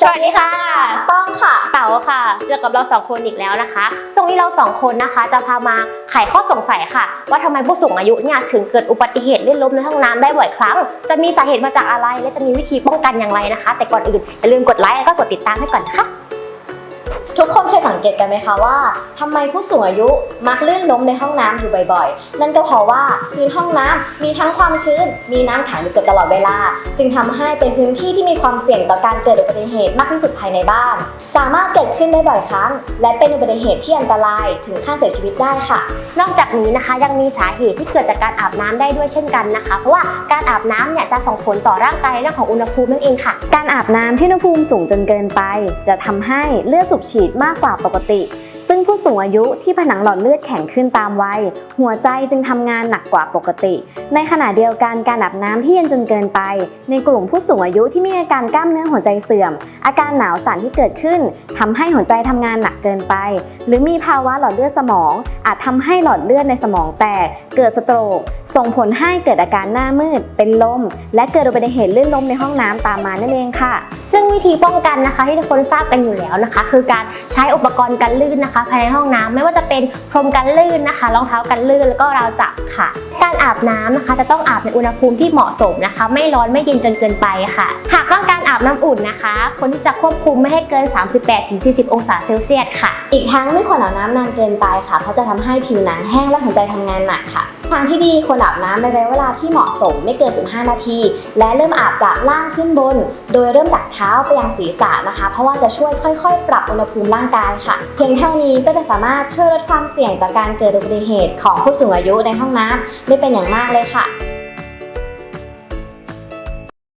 สวัสดีค่ะ ต้องค่ะ เต๋าค่ะเจอกับเราสองคนอีกแล้วนะคะตรงนี้เราสองคนนะคะ จะพามาไขข้อสงสัยค่ะ ว่าทำไมผู้สูงอายุเนี่ยถึงเกิดอุบัติเหตุลื่นล้มในห้องน้ำได้บ่อยครั้ง จะมีสาเหตุมาจากอะไร และจะมีวิธีป้องกันอย่างไรนะคะ แต่ก่อนอื่นอย่าลืมกดไลค์แล้วก็กดติดตามให้ก่อนนะคะ ทุกคนเคยสังเกตกันไหมคะว่าทำไมผู้สูงอายุมักลื่นล้มในห้องน้ำอยู่บ่อยๆ นั่นก็เพราะว่าพื้นห้องน้ำมีทั้งความชื้น มีน้ำขังอยู่เกือบตลอดเวลา จึงทำให้เป็นพื้นที่ที่มีความเสี่ยงต่อการเกิดอุบัติเหตุมากที่สุดภายในบ้าน สามารถเกิดขึ้นได้บ่อยครั้ง และเป็นอุบัติเหตุที่อันตรายถึงขั้นเสียชีวิตได้ค่ะ นอกจากนี้นะคะยังมีสาเหตุที่เกิดจากการอาบน้ำได้ด้วยเช่นกันนะคะ เพราะว่าการอาบน้ำเนี่ยจะส่งผลต่อร่างกายในเรื่องของอุณหภูมินั่นเองค่ะ การอาบน้ำที่อุณหภูมิสูงจนเกินไป จะทำให้เลือดสูบฉีดมากกว่าปกติ ซึ่ง ผู้สูงอายุที่ผนังหลอดเลือดแข็งขึ้นตามวัย หัวใจจึงทำงานหนักกว่าปกติ ในขณะเดียวกันการอาบน้ำที่เย็นจนเกินไป ในกลุ่มผู้สูงอายุที่มีอาการกล้ามเนื้อหัวใจเสื่อม อาการหนาวสั่นที่เกิดขึ้นทำให้หัวใจทำงานหนักเกินไป หรือมีภาวะหลอดเลือดสมอง อาจทำให้หลอดเลือดในสมองแตก เกิดสโตรก ส่งผลให้เกิดอาการหน้ามืด เป็นลม และเกิดอุบัติเหตุลื่นล้มในห้องน้ำตามมานั่นเองค่ะ ซึ่งวิธีป้องกันนะคะที่ทุกคนทราบกันอยู่แล้วนะคะ คือการใช้อุปกรณ์กันลื่นนะคะายในห้องน้ำไม่ว่าจะเป็นพรมกันลื่นนะคะ รองเท้ากันลื่นแล้วก็ราวจับค่ะ การอาบน้ำนะคะ จะต้องอาบในอุณหภูมิที่เหมาะสมนะคะ ไม่ร้อนไม่เย็นจนเกินไปค่ะ หากต้องการอาบน้ำอุ่นนะคะคนที่จะควบคุมไม่ให้เกิน 38-40 องศาเซลเซียสค่ะ อีกทั้งไม่ควรอาบน้ำนานเกินไปค่ะ เพราะจะทำให้ผิวหนังแห้งและหัวใจทำงานหนักค่ะทางที่ดีควรอาบน้ำในระยะเวลาที่เหมาะสมไม่เกิน 15 นาที และเริ่มอาบจากล่างขึ้นบน โดยเริ่มจากเท้าไปยังศีรษะนะคะ เพราะว่าจะช่วยค่อยๆ ปรับอุณหภูมิร่างกายค่ะ เพียงเท่านี้ก็จะสามารถช่วยลดความเสี่ยงต่อการเกิดอุบัติเหตุของผู้สูงอายุในห้องน้ำได้เป็นอย่างมากเลยค่ะ